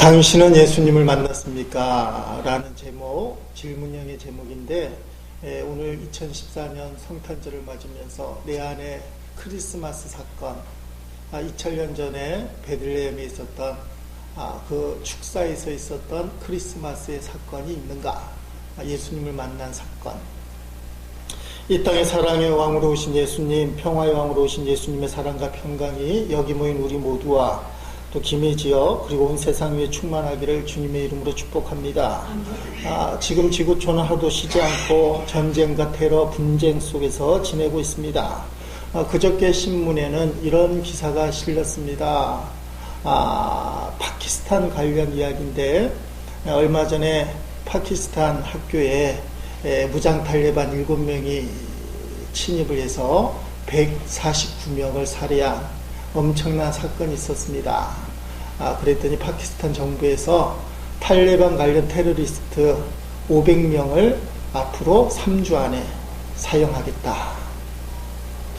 당신은 예수님을 만났습니까? 라는 제목, 질문형의 제목인데, 예, 오늘 2014년 성탄절을 맞으면서 내 안에 크리스마스 사건, 아, 2000년 전에 베들레헴에 있었던 아, 그 축사에서 있었던 크리스마스의 사건이 있는가? 아, 예수님을 만난 사건. 이 땅에 사랑의 왕으로 오신 예수님, 평화의 왕으로 오신 예수님의 사랑과 평강이 여기 모인 우리 모두와 또 김해지역 그리고 온 세상 위에 충만하기를 주님의 이름으로 축복합니다. 아, 지금 지구촌은 하루도 쉬지 않고 전쟁과 테러, 분쟁 속에서 지내고 있습니다. 아, 그저께 신문에는 이런 기사가 실렸습니다. 아, 파키스탄 관련 이야기인데 얼마 전에 파키스탄 학교에 에, 무장 탈레반 7명이 침입을 해서 149명을 살해한 엄청난 사건이 있었습니다. 아, 그랬더니 파키스탄 정부에서 탈레반 관련 테러리스트 500명을 앞으로 3주 안에 사용하겠다.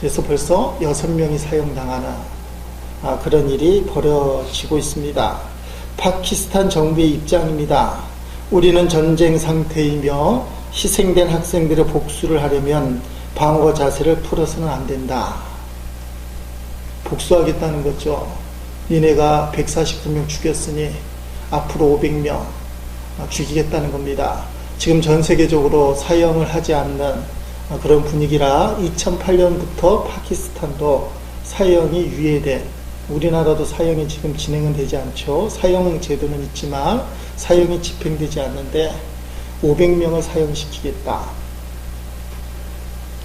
그래서 벌써 6명이 사용당하는 아, 그런 일이 벌어지고 있습니다. 파키스탄 정부의 입장입니다. 우리는 전쟁 상태이며 희생된 학생들의 복수를 하려면 방어 자세를 풀어서는 안 된다. 복수하겠다는 거죠. 니네가 149명 죽였으니 앞으로 500명 죽이겠다는 겁니다. 지금 전 세계적으로 사형을 하지 않는 그런 분위기라 2008년부터 파키스탄도 사형이 유예된 우리나라도 사형이 지금 진행은 되지 않죠. 사형 제도는 있지만 사형이 집행되지 않는데 500명을 사형시키겠다.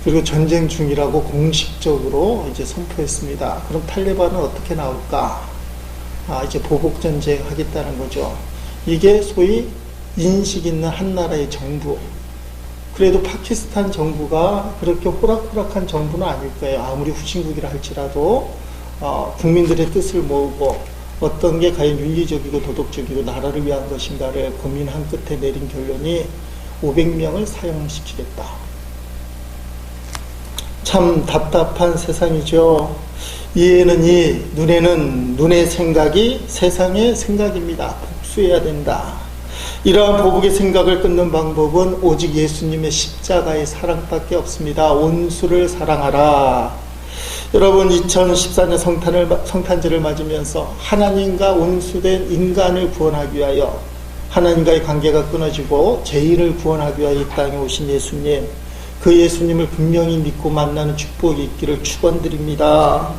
그리고 전쟁 중이라고 공식적으로 이제 선포했습니다. 그럼 탈레반은 어떻게 나올까? 아, 이제 보복 전쟁 하겠다는 거죠. 이게 소위 인식 있는 한 나라의 정부. 그래도 파키스탄 정부가 그렇게 호락호락한 정부는 아닐 거예요. 아무리 후진국이라 할지라도 어, 국민들의 뜻을 모으고 어떤 게 과연 윤리적이고 도덕적이고 나라를 위한 것인가를 고민한 끝에 내린 결론이 500명을 사용시키겠다. 참 답답한 세상이죠. 이에는 이, 눈에는 눈의 생각이 세상의 생각입니다. 복수해야 된다. 이러한 보복의 생각을 끊는 방법은 오직 예수님의 십자가의 사랑밖에 없습니다. 온수를 사랑하라. 여러분 2014년 성탄을, 성탄절을 맞으면서 하나님과 온수된 인간을 구원하기 위하여 하나님과의 관계가 끊어지고 죄인을 구원하기 위하여 이 땅에 오신 예수님 그 예수님을 분명히 믿고 만나는 축복이 있기를 축원드립니다.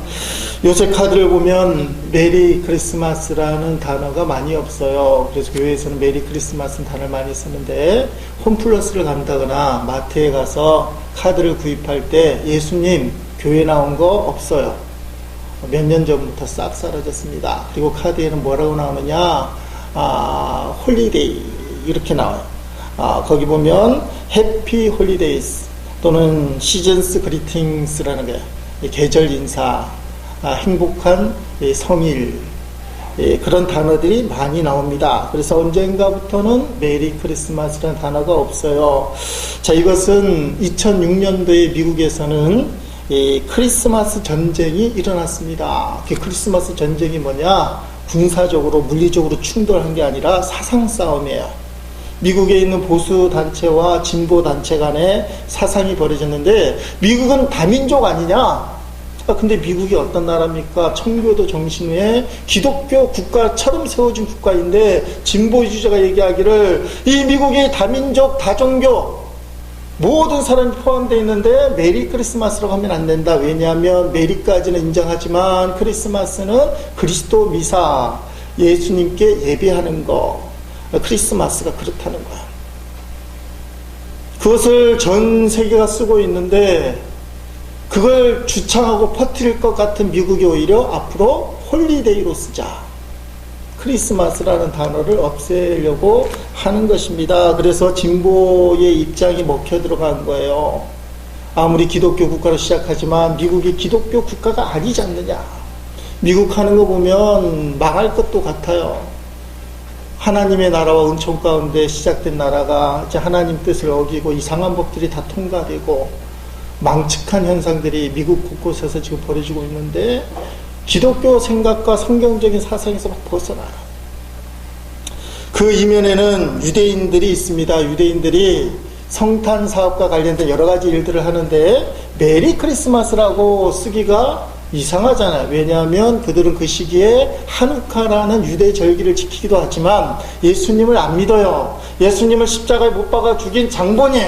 요새 카드를 보면 메리 크리스마스라는 단어가 많이 없어요. 그래서 교회에서는 메리 크리스마스 단어를 많이 쓰는데 홈플러스를 간다거나 마트에 가서 카드를 구입할 때 예수님 교회 나온 거 없어요. 몇 년 전부터 싹 사라졌습니다. 그리고 카드에는 뭐라고 나오느냐, 아, 홀리데이, 이렇게 나와요. 아, 거기 보면, 해피 홀리데이스, 또는 시즌스 그리팅스라는 게, 계절 인사, 아, 행복한 성일, 예, 그런 단어들이 많이 나옵니다. 그래서 언젠가부터는 메리 크리스마스라는 단어가 없어요. 자, 이것은 2006년도에 미국에서는 이 크리스마스 전쟁이 일어났습니다. 그 크리스마스 전쟁이 뭐냐? 군사적으로, 물리적으로 충돌한 게 아니라 사상 싸움이에요. 미국에 있는 보수 단체와 진보 단체 간에 사상이 벌어졌는데, 미국은 다민족 아니냐? 아, 근데 미국이 어떤 나라입니까? 청교도 정신에 기독교 국가처럼 세워진 국가인데, 진보주의자가 얘기하기를, 이 미국이 다민족, 다종교, 모든 사람이 포함되어 있는데 메리 크리스마스라고 하면 안 된다. 왜냐하면 메리까지는 인정하지만 크리스마스는 그리스도 미사 예수님께 예배하는 거 크리스마스가 그렇다는 거야. 그것을 전 세계가 쓰고 있는데 그걸 주창하고 퍼뜨릴 것 같은 미국이 오히려 앞으로 홀리데이로 쓰자. 크리스마스라는 단어를 없애려고 하는 것입니다. 그래서 진보의 입장이 먹혀 들어간 거예요. 아무리 기독교 국가로 시작하지만 미국이 기독교 국가가 아니지 않느냐. 미국 하는 거 보면 망할 것도 같아요. 하나님의 나라와 은총 가운데 시작된 나라가 이제 하나님 뜻을 어기고 이상한 법들이 다 통과되고 망측한 현상들이 미국 곳곳에서 지금 벌어지고 있는데 기독교 생각과 성경적인 사상에서 벗어나라. 그 이면에는 유대인들이 있습니다. 유대인들이 성탄 사업과 관련된 여러 가지 일들을 하는데 메리 크리스마스라고 쓰기가 이상하잖아요. 왜냐하면 그들은 그 시기에 한우카라는 유대 절기를 지키기도 하지만 예수님을 안 믿어요. 예수님을 십자가에 못 박아 죽인 장본인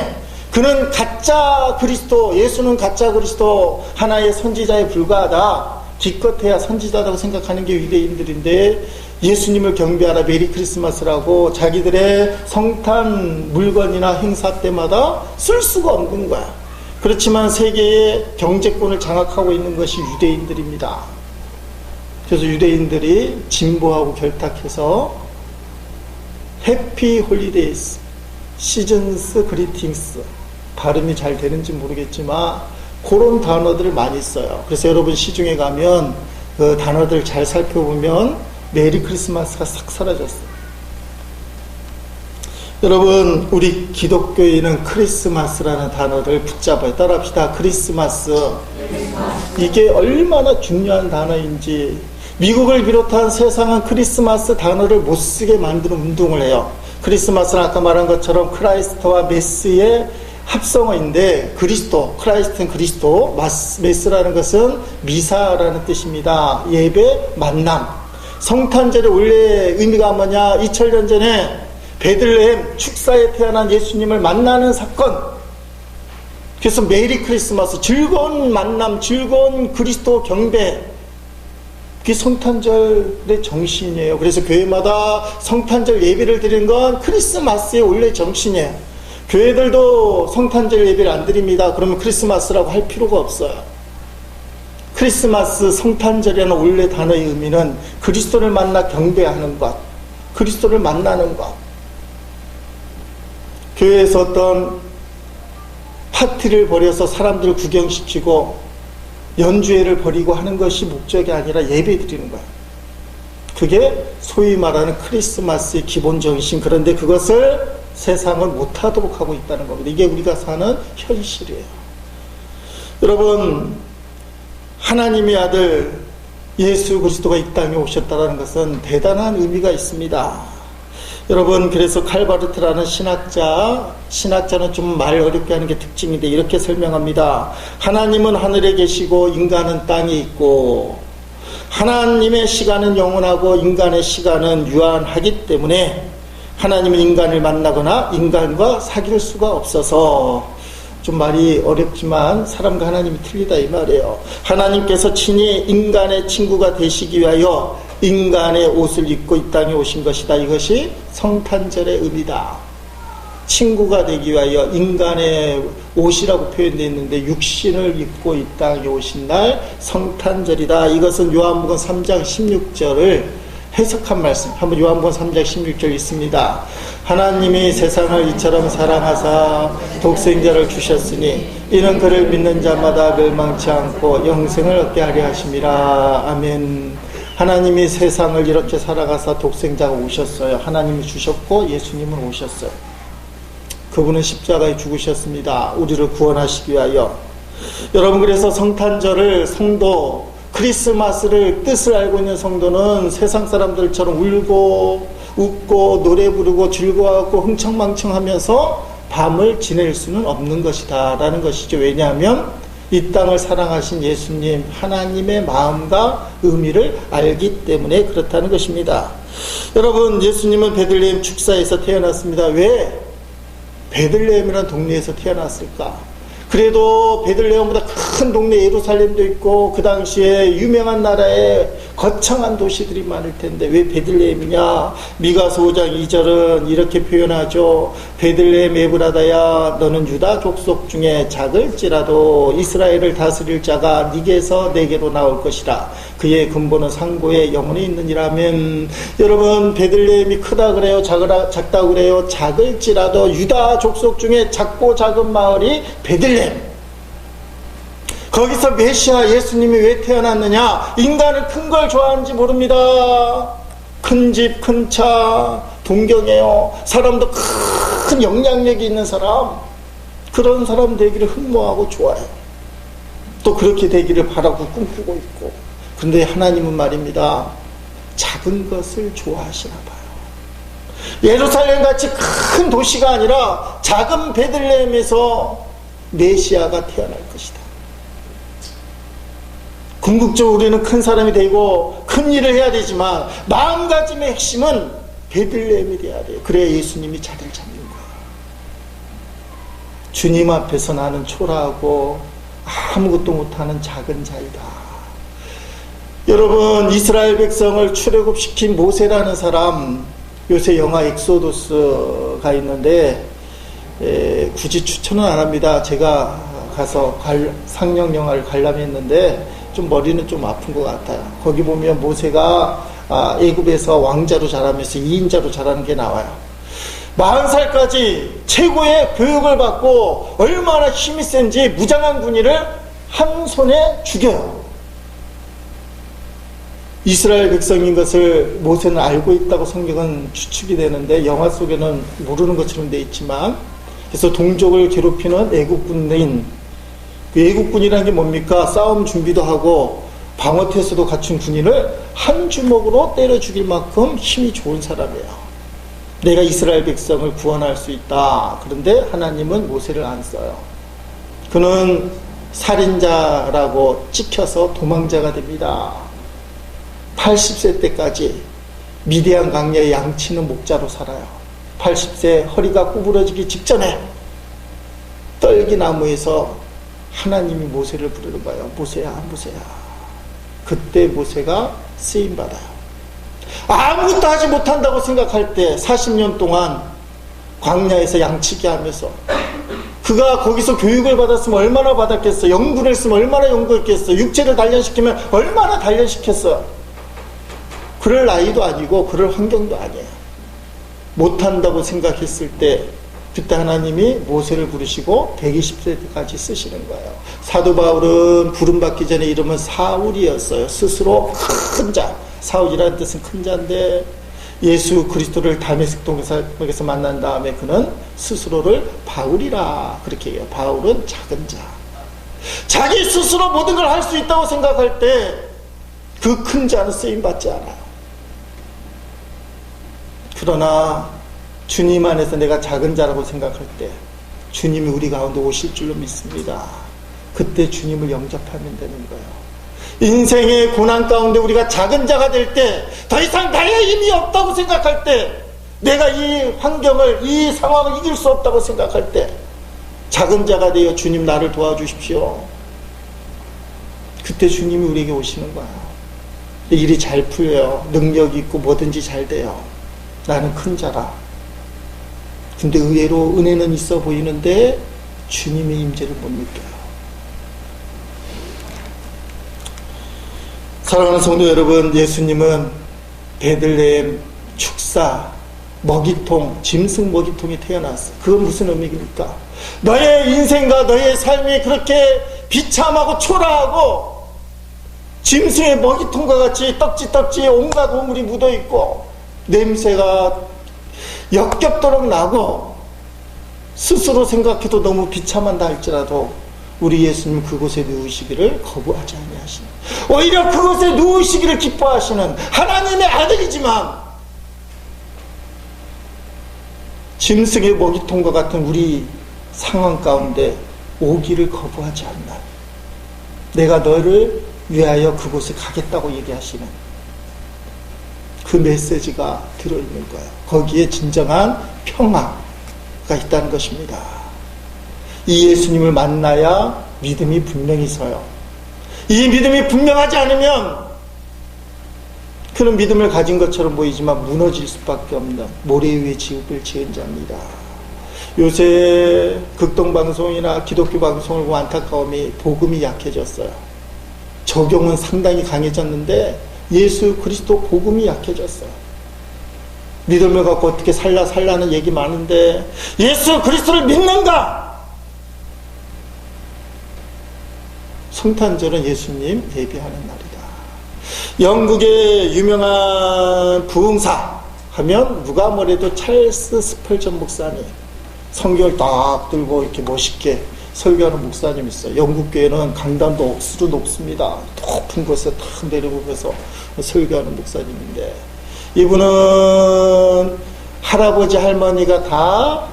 그는 가짜 그리스도, 예수는 가짜 그리스도 하나의 선지자에 불과하다. 기껏해야 선지자라고 생각하는 게 유대인들인데 예수님을 경배하라 메리 크리스마스라고 자기들의 성탄 물건이나 행사 때마다 쓸 수가 없는 거야. 그렇지만 세계의 경제권을 장악하고 있는 것이 유대인들입니다. 그래서 유대인들이 진보하고 결탁해서 해피 홀리데이스, 시즌스 그리팅스 발음이 잘 되는지 모르겠지만 그런 단어들을 많이 써요. 그래서 여러분 시중에 가면 그 단어들 잘 살펴보면 메리 크리스마스가 싹 사라졌어요. 여러분, 우리 기독교인은 크리스마스라는 단어를 붙잡아요. 따라합시다. 크리스마스. 이게 얼마나 중요한 단어인지. 미국을 비롯한 세상은 크리스마스 단어를 못 쓰게 만드는 운동을 해요. 크리스마스는 아까 말한 것처럼 크라이스트와 메스의 합성어인데 그리스도, 크라이스트는 그리스도, 메스라는 것은 미사라는 뜻입니다. 예배, 만남. 성탄절의 원래 의미가 뭐냐? 2000년 전에 베들레헴 축사에 태어난 예수님을 만나는 사건. 그래서 메리 크리스마스, 즐거운 만남, 즐거운 그리스도 경배. 그게 성탄절의 정신이에요. 그래서 교회마다 성탄절 예배를 드리는 건 크리스마스의 원래 정신이에요. 교회들도 성탄절 예배를 안 드립니다. 그러면 크리스마스라고 할 필요가 없어요. 크리스마스 성탄절이라는 원래 단어의 의미는 그리스도를 만나 경배하는 것, 그리스도를 만나는 것. 교회에서 어떤 파티를 벌여서 사람들을 구경시키고 연주회를 벌이고 하는 것이 목적이 아니라 예배 드리는 거예요. 그게 소위 말하는 크리스마스의 기본 정신. 그런데 그것을 세상은 못하도록 하고 있다는 겁니다. 이게 우리가 사는 현실이에요. 여러분, 하나님의 아들 예수 그리스도가 이 땅에 오셨다는 것은 대단한 의미가 있습니다. 여러분 그래서 칼바르트라는 신학자 신학자는 좀 말 어렵게 하는 게 특징인데 이렇게 설명합니다. 하나님은 하늘에 계시고 인간은 땅에 있고 하나님의 시간은 영원하고 인간의 시간은 유한하기 때문에 하나님은 인간을 만나거나 인간과 사귈 수가 없어서 좀 말이 어렵지만 사람과 하나님이 틀리다 이 말이에요. 하나님께서 친히 인간의 친구가 되시기 위하여 인간의 옷을 입고 이 땅에 오신 것이다. 이것이 성탄절의 의미다. 친구가 되기 위하여 인간의 옷이라고 표현되어 있는데 육신을 입고 이 땅에 오신 날 성탄절이다. 이것은 요한복음 3장 16절을 해석한 말씀. 한번 요한복음 3장 16절 있습니다. 하나님이 세상을 이처럼 사랑하사 독생자를 주셨으니 이는 그를 믿는 자마다 멸망치 않고 영생을 얻게 하려 하심이라. 아멘. 하나님이 세상을 이렇게 살아가사 독생자가 오셨어요. 하나님이 주셨고 예수님은 오셨어요. 그분은 십자가에 죽으셨습니다. 우리를 구원하시기 위하여. 여러분 그래서 성탄절을 성도 크리스마스를 뜻을 알고 있는 성도는 세상 사람들처럼 울고 웃고 노래 부르고 즐거워하고 흥청망청하면서 밤을 지낼 수는 없는 것이다 라는 것이죠. 왜냐하면 이 땅을 사랑하신 예수님 하나님의 마음과 의미를 알기 때문에 그렇다는 것입니다. 여러분 예수님은 베들레헴 축사에서 태어났습니다. 왜 베들레헴이라는 동네에서 태어났을까? 그래도 베들레헴보다 큰 동네 예루살렘도 있고 그 당시에 유명한 나라에 거창한 도시들이 많을 텐데 왜 베들레헴이냐? 미가서 5장 2절은 이렇게 표현하죠. 베들레헴 에브라다야 너는 유다 족속 중에 작을지라도 이스라엘을 다스릴 자가 네게서 내게로 나올 것이라. 그의 근본은 상고에 영혼이 있느니라면 여러분 베들레헴이 크다 그래요 작으라, 작다 그래요? 작을지라도 유다 족속 중에 작고 작은 마을이 베들레헴. 거기서 메시아 예수님이 왜 태어났느냐? 인간은 큰 걸 좋아하는지 모릅니다. 큰 집 큰 차 동경해요. 사람도 큰 영향력이 있는 사람. 그런 사람 되기를 흠모하고 좋아해요 또 그렇게 되기를 바라고 꿈꾸고 있고 그런데 하나님은 말입니다. 작은 것을 좋아하시나 봐요. 예루살렘 같이 큰 도시가 아니라 작은 베들레헴에서 메시아가 태어날 것이다. 궁극적으로 우리는 큰 사람이 되고 큰 일을 해야 되지만 마음가짐의 핵심은 베들레헴이 돼야 돼요. 그래야 예수님이 자리를 잡는 거야. 주님 앞에서 나는 초라하고 아무것도 못하는 작은 자이다. 여러분 이스라엘 백성을 출애굽시킨 모세라는 사람 요새 영화 엑소도스가 있는데 에, 굳이 추천은 안 합니다. 제가 가서 관, 상영 영화를 관람했는데 좀 머리는 좀 아픈 것 같아요. 거기 보면 모세가 아, 애굽에서 왕자로 자라면서 2인자로 자라는 게 나와요. 40살까지 최고의 교육을 받고 얼마나 힘이 센지 무장한 군인을 한 손에 죽여요. 이스라엘 백성인 것을 모세는 알고 있다고 성경은 추측이 되는데 영화 속에는 모르는 것처럼 돼 있지만 그래서 동족을 괴롭히는 애국군인 애국군이라는 게 뭡니까? 싸움 준비도 하고 방어태세도 갖춘 군인을 한 주먹으로 때려 죽일 만큼 힘이 좋은 사람이에요. 내가 이스라엘 백성을 구원할 수 있다. 그런데 하나님은 모세를 안 써요. 그는 살인자라고 찍혀서 도망자가 됩니다. 80세 때까지 미대한 강야에 양치는 목자로 살아요. 80세 허리가 구부러지기 직전에 떨기나무에서 하나님이 모세를 부르는 거예요. 모세야, 모세야. 그때 모세가 쓰임 받아요. 아무것도 하지 못한다고 생각할 때 40년 동안 광야에서 양치기 하면서 그가 거기서 교육을 받았으면 얼마나 받았겠어. 연구를 했으면 얼마나 연구했겠어. 육체를 단련시키면 얼마나 단련시켰어. 그럴 나이도 아니고 그럴 환경도 아니에요. 못한다고 생각했을 때 그때 하나님이 모세를 부르시고 120세 때까지 쓰시는 거예요. 사도 바울은 부름받기 전에 이름은 사울이었어요. 스스로 큰 자. 사울이라는 뜻은 큰 자인데 예수 그리스도를 다메섹 동에서 만난 다음에 그는 스스로를 바울이라 그렇게 해요. 바울은 작은 자. 자기 스스로 모든 걸 할 수 있다고 생각할 때 그 큰 자는 쓰임 받지 않아요. 그러나 주님 안에서 내가 작은 자라고 생각할 때 주님이 우리 가운데 오실 줄로 믿습니다. 그때 주님을 영접하면 되는 거예요. 인생의 고난 가운데 우리가 작은 자가 될 때 더 이상 나의 힘이 없다고 생각할 때 내가 이 환경을 이 상황을 이길 수 없다고 생각할 때 작은 자가 되어 주님 나를 도와주십시오. 그때 주님이 우리에게 오시는 거야. 일이 잘 풀려요. 능력 있고 뭐든지 잘 돼요. 나는 큰 자라. 근데 의외로 은혜는 있어 보이는데 주님의 임재를 못 느껴요. 사랑하는 성도 여러분, 예수님은 베들레헴 축사 먹이통, 짐승 먹이통이 태어났어. 그건 무슨 의미입니까? 너의 인생과 너의 삶이 그렇게 비참하고 초라하고 짐승의 먹이통과 같이 떡지떡지 온갖 오물이 묻어 있고 냄새가 역겹도록 나고 스스로 생각해도 너무 비참한다 할지라도 우리 예수님 그곳에 누우시기를 거부하지 아니하시는 오히려 그곳에 누우시기를 기뻐하시는 하나님의 아들이지만 짐승의 먹이통과 같은 우리 상황 가운데 오기를 거부하지 않나. 내가 너를 위하여 그곳에 가겠다고 얘기하시는 그 메시지가 들어있는 거예요. 거기에 진정한 평화가 있다는 것입니다. 이 예수님을 만나야 믿음이 분명히 서요. 이 믿음이 분명하지 않으면 그런 믿음을 가진 것처럼 보이지만 무너질 수밖에 없는 모래 위에 지옥을 지은 자입니다. 요새 극동방송이나 기독교 방송을 보고 안타까움이 복음이 약해졌어요. 적용은 상당히 강해졌는데 예수 그리스도 복음이 약해졌어요. 믿음을 갖고 어떻게 살라 살라는 얘기 많은데 예수 그리스도를 믿는가? 성탄절은 예수님 예비하는 날이다. 영국의 유명한 부흥사 하면 누가 뭐래도 찰스 스펄전 목사님 성경을 딱 들고 이렇게 멋있게 설교하는 목사님 있어요. 영국 교회는 강단도 억수로 높습니다. 높은 곳에 탁 내려보면서 설교하는 목사님인데 이분은 할아버지 할머니가 다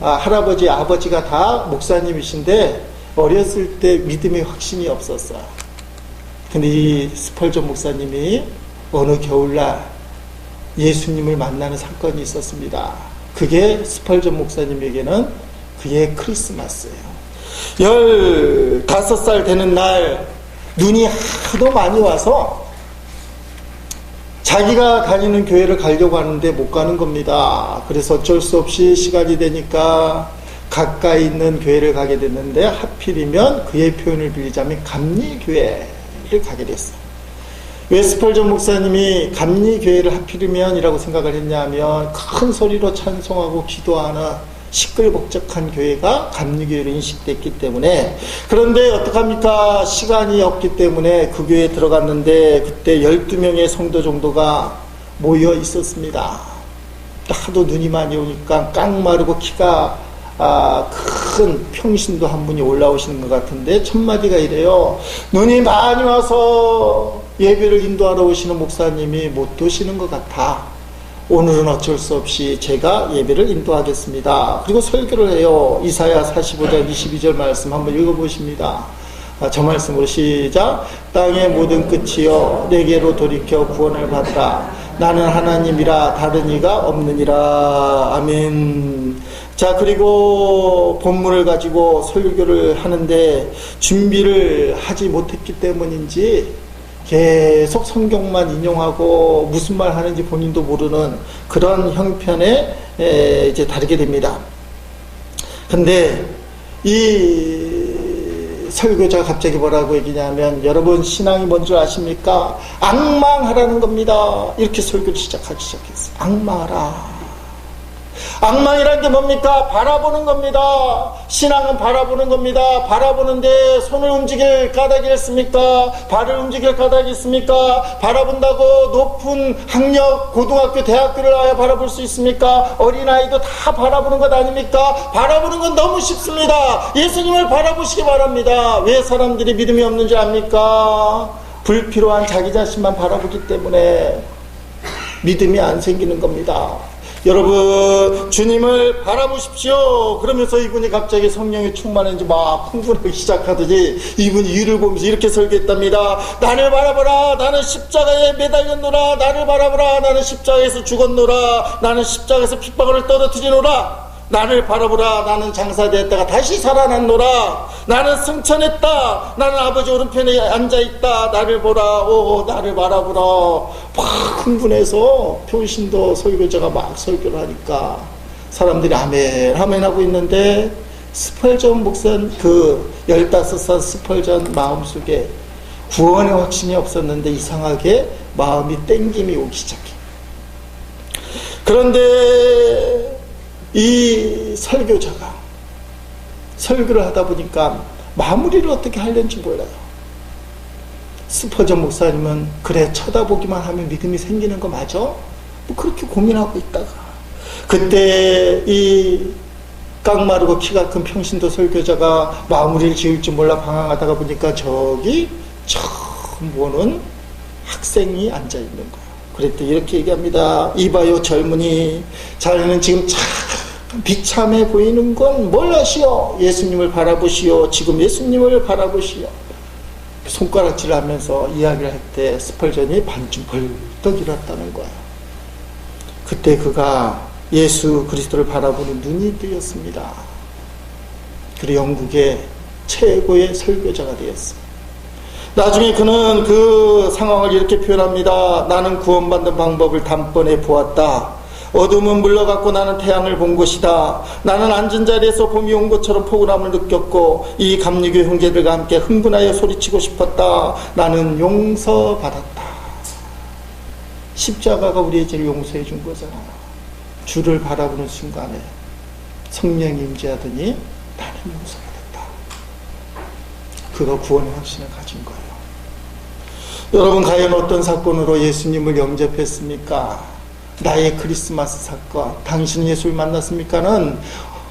아, 할아버지 아버지가 다 목사님이신데 어렸을 때 믿음의 확신이 없었어요. 근데 이 스펄전 목사님이 어느 겨울날 예수님을 만나는 사건이 있었습니다. 그게 스펄전 목사님에게는 그게 크리스마스예요. 15살 되는 날 눈이 하도 많이 와서 자기가 다니는 교회를 가려고 하는데 못 가는 겁니다. 그래서 어쩔 수 없이 시간이 되니까 가까이 있는 교회를 가게 됐는데 하필이면 그의 표현을 빌리자면 감리교회를 가게 됐어요. 웨스펄전 목사님이 감리교회를 하필이면이라고 생각을 했냐면 큰 소리로 찬송하고 기도하는 시끌벅적한 교회가 감리교회로 인식됐기 때문에 그런데 어떡합니까? 시간이 없기 때문에 그 교회에 들어갔는데 그때 12명의 성도 정도가 모여 있었습니다. 하도 눈이 많이 오니까 깡마르고 키가 아, 큰 평신도 한 분이 올라오시는 것 같은데 첫마디가 이래요. 눈이 많이 와서 예배를 인도하러 오시는 목사님이 못 오시는 것 같아 오늘은 어쩔 수 없이 제가 예배를 인도하겠습니다. 그리고 설교를 해요. 이사야 45장 22절 말씀 한번 읽어보십니다. 아, 저 말씀으로 시작. 땅의 모든 끝이여 내게로 돌이켜 구원을 받라. 나는 하나님이라 다른 이가 없느니라. 아멘. 자, 그리고 본문을 가지고 설교를 하는데 준비를 하지 못했기 때문인지 계속 성경만 인용하고 무슨 말 하는지 본인도 모르는 그런 형편에 이제 다르게 됩니다. 근데 이 설교자가 갑자기 뭐라고 얘기냐면 여러분 신앙이 뭔 줄 아십니까? 악망하라는 겁니다. 이렇게 설교를 시작하기 시작했어요. 악망하라. 악망이란 게 뭡니까? 바라보는 겁니다. 신앙은 바라보는 겁니다. 바라보는데 손을 움직일 까닭이 있습니까? 발을 움직일 까닭이 있습니까? 바라본다고 높은 학력, 고등학교, 대학교를 아예 바라볼 수 있습니까? 어린아이도 다 바라보는 것 아닙니까? 바라보는 건 너무 쉽습니다. 예수님을 바라보시기 바랍니다. 왜 사람들이 믿음이 없는 줄 압니까? 불필요한 자기 자신만 바라보기 때문에 믿음이 안 생기는 겁니다. 여러분 주님을 바라보십시오. 그러면서 이분이 갑자기 성령이 충만한지 막 흥분하기 시작하더니 이분이 위를 보면서 이렇게 설교했답니다. 나를 바라보라. 나는 십자가에 매달렸노라. 나를 바라보라. 나는 십자가에서 죽었노라. 나는 십자가에서 핍박을 떨어뜨리노라. 나를 바라보라. 나는 장사되었다가 다시 살아났노라. 나는 승천했다. 나는 아버지 오른편에 앉아있다. 나를 보라. 오, 나를 바라보라. 막 흥분해서 표신도 설교자가 막 설교를 하니까 사람들이 아멘, 아멘 하고 있는데 스펄전 목사 그 15살 스펄전 마음속에 구원의 확신이 없었는데 이상하게 마음이 땡김이 오기 시작해. 그런데 이 설교자가 설교를 하다 보니까 마무리를 어떻게 하려는지 몰라요. 스퍼전 목사님은 그래 쳐다보기만 하면 믿음이 생기는 거 맞아? 뭐 그렇게 고민하고 있다가 그때 이 깡마르고 키가 큰 평신도 설교자가 마무리를 지을 줄 몰라 방황하다가 보니까 저기 처음 보는 학생이 앉아 있는 거야. 그랬더니 이렇게 얘기합니다. 이봐요 젊은이 자네는 지금 참 비참해 보이는 건 뭘 하시오? 예수님을 바라보시오. 지금 예수님을 바라보시오. 손가락질 하면서 이야기를 할 때 스펄전이 반쯤 벌떡 일었다는 거예요. 그때 그가 예수 그리스도를 바라보는 눈이 뜨였습니다. 그리고 영국의 최고의 설교자가 되었습니다. 나중에 그는 그 상황을 이렇게 표현합니다. 나는 구원받는 방법을 단번에 보았다. 어둠은 물러갔고 나는 태양을 본 것이다. 나는 앉은 자리에서 봄이 온 것처럼 포근함을 느꼈고 이 감리교 형제들과 함께 흥분하여 소리치고 싶었다. 나는 용서받았다. 십자가가 우리의 죄를 용서해 준 거잖아. 주를 바라보는 순간에 성령이 임재하더니 나는 용서받았다. 그가 구원의 확신을 가진 거예요. 여러분 과연 어떤 사건으로 예수님을 영접했습니까? 나의 크리스마스 사건, 당신은 예수를 만났습니까는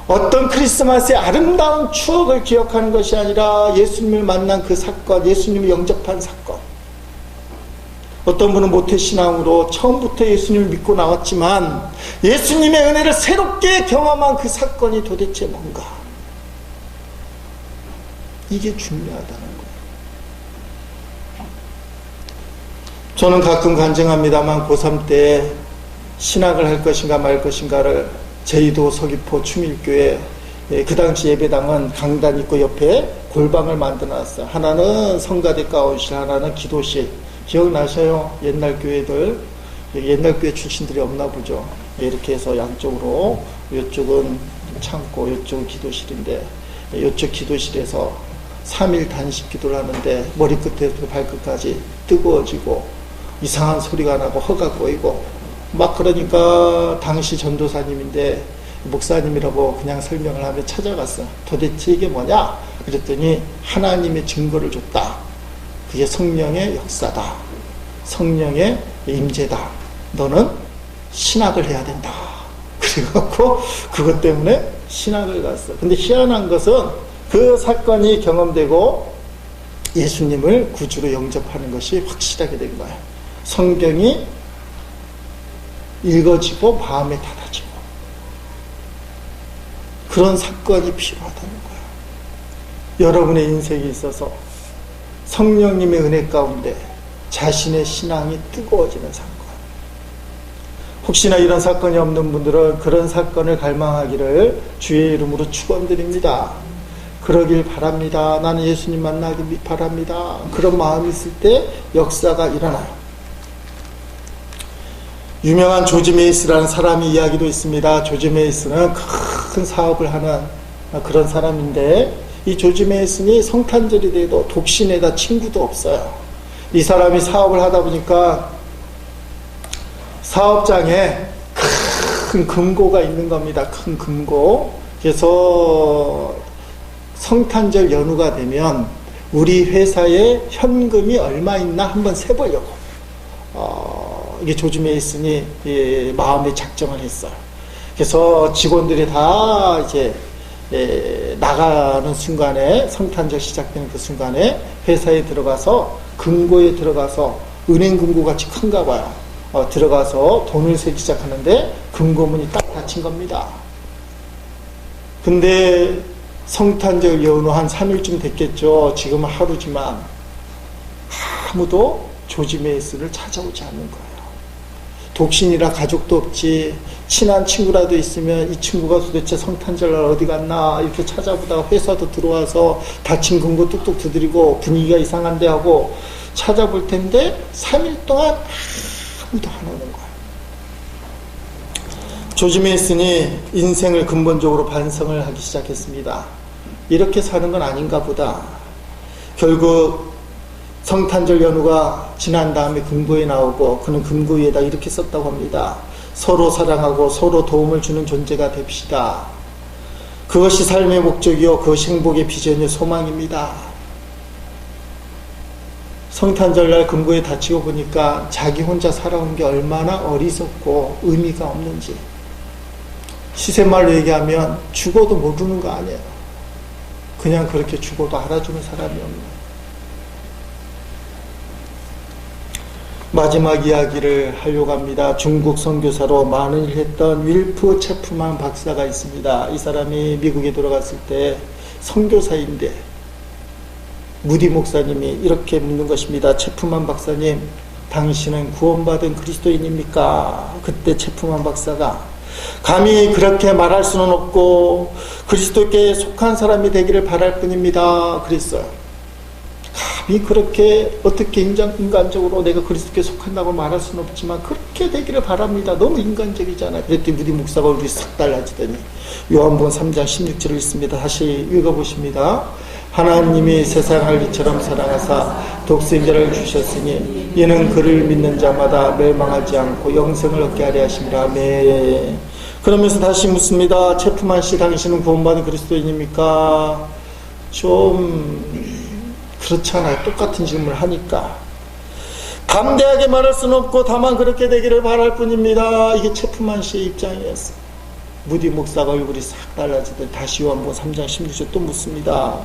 어떤 크리스마스의 아름다운 추억을 기억하는 것이 아니라 예수님을 만난 그 사건, 예수님을 영접한 사건. 어떤 분은 모태신앙으로 처음부터 예수님을 믿고 나왔지만 예수님의 은혜를 새롭게 경험한 그 사건이 도대체 뭔가? 이게 중요하다는 거예요. 저는 가끔 간증합니다만 고3 때 신학을 할 것인가 말 것인가를 제주도 서귀포 충일교회 예, 그 당시 예배당은 강단 있고 옆에 골방을 만들어 놨어요. 하나는 성가대 가운실, 하나는 기도실. 기억나셔요? 옛날 교회들. 옛날 교회 출신들이 없나 보죠. 예, 이렇게 해서 양쪽으로, 이쪽은 창고, 이쪽은 기도실인데, 이쪽 기도실에서 3일 단식 기도를 하는데, 머리끝에서 발끝까지 뜨거워지고, 이상한 소리가 나고, 허가 꼬이고, 막 그러니까, 당시 전도사님인데, 목사님이라고 그냥 설명을 하며 찾아갔어. 도대체 이게 뭐냐? 그랬더니 하나님의 증거를 줬다. 그게 성령의 역사다. 성령의 임재다. 너는 신학을 해야 된다. 그래갖고 그것 때문에 신학을 갔어. 근데 희한한 것은 그 사건이 경험되고 예수님을 구주로 영접하는 것이 확실하게 된 거야. 성경이 읽어지고 마음에 닫아지고. 그런 사건이 필요하다는 거예요. 여러분의 인생에 있어서 성령님의 은혜 가운데 자신의 신앙이 뜨거워지는 사건. 혹시나 이런 사건이 없는 분들은 그런 사건을 갈망하기를 주의 이름으로 축원드립니다. 그러길 바랍니다. 나는 예수님 만나기 바랍니다. 그런 마음이 있을 때 역사가 일어나요. 유명한 조지 메이스라는 사람이 이야기도 있습니다. 조지 메이스는 큰 사업을 하는 그런 사람인데 이 조지 메이슨이 성탄절이 돼도 독신에다 친구도 없어요. 이 사람이 사업을 하다 보니까 사업장에 큰 금고가 있는 겁니다. 큰 금고. 그래서 성탄절 연휴가 되면 우리 회사에 현금이 얼마 있나 한번 세보려고. 어, 이게 조지 메이슨이 예, 마음에 작정을 했어요. 그래서 직원들이 다 이제 예, 나가는 순간에 성탄절 시작되는 그 순간에 회사에 들어가서 금고에 들어가서 은행 금고 같이 큰가 봐요. 어, 들어가서 돈을 세기 시작하는데 금고문이 딱 닫힌 겁니다. 근데 성탄절 연휴 한 3일쯤 됐겠죠. 지금은 하루지만 아무도 조지 메이스를 찾아오지 않는 거예요. 독신이라 가족도 없지 친한 친구라도 있으면 이 친구가 도대체 성탄절날 어디 갔나 이렇게 찾아보다가 회사도 들어와서 다친 근거 뚝뚝 두드리고 분위기가 이상한데 하고 찾아볼 텐데 3일 동안 아무도 안 오는 거야. 조지 메이슨이 인생을 근본적으로 반성을 하기 시작했습니다. 이렇게 사는 건 아닌가 보다. 결국 성탄절 연휴가 지난 다음에 금고에 나오고 그는 금고 위에다 이렇게 썼다고 합니다. 서로 사랑하고 서로 도움을 주는 존재가 됩시다. 그것이 삶의 목적이요, 그것이 행복의 비전이요, 소망입니다. 성탄절날 금고에 다치고 보니까 자기 혼자 살아온 게 얼마나 어리석고 의미가 없는지. 시세말로 얘기하면 죽어도 모르는 거 아니에요. 그냥 그렇게 죽어도 알아주는 사람이 없는. 마지막 이야기를 하려고 합니다. 중국 선교사로 많은 일 했던 윌프 체프만 박사가 있습니다. 이 사람이 미국에 돌아갔을 때 선교사인데 무디 목사님이 이렇게 묻는 것입니다. 체프만 박사님, 당신은 구원받은 그리스도인입니까? 그때 체프만 박사가 감히 그렇게 말할 수는 없고 그리스도께 속한 사람이 되기를 바랄 뿐입니다. 그랬어요. 감히 그렇게 어떻게 인간적으로 내가 그리스도께 속한다고 말할 수는 없지만 그렇게 되기를 바랍니다. 너무 인간적이잖아요. 그랬더니 무디 목사가 우리 싹 달라지더니 요한복음 3장 16절을 읽습니다. 다시 읽어보십니다. 하나님이 세상을 이처럼 사랑하사 독생자를 주셨으니 이는 그를 믿는 자마다 멸망하지 않고 영생을 얻게 하려 하심이라. 아멘. 그러면서 다시 묻습니다. 체프만 씨 당신은 구원받은 그리스도인입니까? 좀 그렇잖아요. 똑같은 질문을 하니까. 담대하게 말할 수는 없고 다만 그렇게 되기를 바랄 뿐입니다. 이게 체프만 씨의 입장이었어요. 무디 목사가 얼굴이 싹 달라지더니 다시 요한복음 3장 16절 또 묻습니다.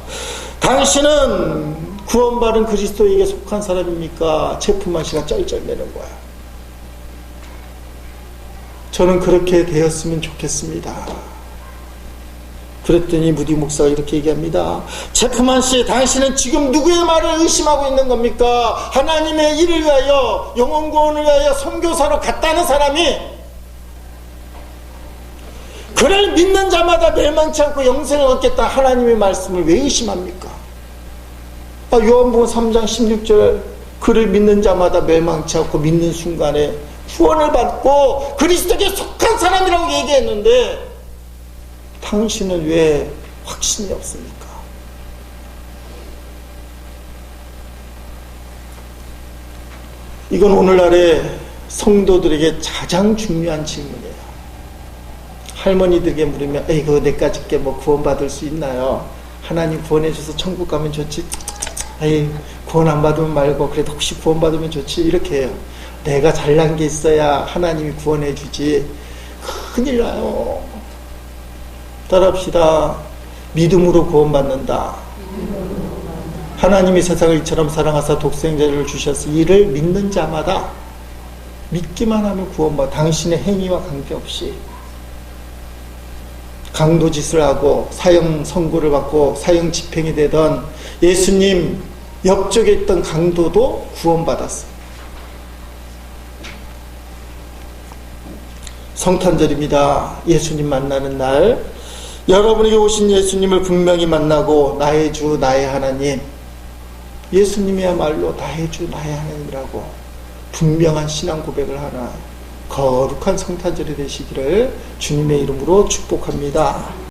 당신은 구원받은 그리스도에게 속한 사람입니까? 체프만 씨가 쩔쩔매는 거야. 저는 그렇게 되었으면 좋겠습니다. 그랬더니 무디 목사가 이렇게 얘기합니다. 제프만 씨, 당신은 지금 누구의 말을 의심하고 있는 겁니까? 하나님의 일을 위하여, 영원 구원을 위하여 선교사로 갔다는 사람이 그를 믿는 자마다 멸망치 않고 영생을 얻겠다 하나님의 말씀을 왜 의심합니까? 아, 요한복음 3장 16절 그를 믿는 자마다 멸망치 않고 믿는 순간에 후원을 받고 그리스도께 속한 사람이라고 얘기했는데 당신은 왜 확신이 없습니까? 이건 오늘날의 성도들에게 가장 중요한 질문이에요. 할머니들에게 물으면, 에이, 그거 내까짓게 뭐 구원받을 수 있나요? 하나님 구원해줘서 천국 가면 좋지. 에이, 구원 안 받으면 말고, 그래도 혹시 구원 받으면 좋지. 이렇게 해요. 내가 잘난 게 있어야 하나님이 구원해 주지. 큰일 나요. 따라합시다. 믿음으로 구원받는다. 하나님이 세상을 이처럼 사랑하사 독생자를 주셔서 이를 믿는 자마다 믿기만 하면 구원받아. 당신의 행위와 관계없이 강도 짓을 하고 사형 선고를 받고 사형 집행이 되던 예수님 옆쪽에 있던 강도도 구원받았어요. 성탄절입니다. 예수님 만나는 날. 여러분에게 오신 예수님을 분명히 만나고 나의 주, 나의 하나님. 예수님이야말로 나의 주, 나의 하나님이라고 분명한 신앙 고백을 하나 거룩한 성탄절이 되시기를 주님의 이름으로 축복합니다.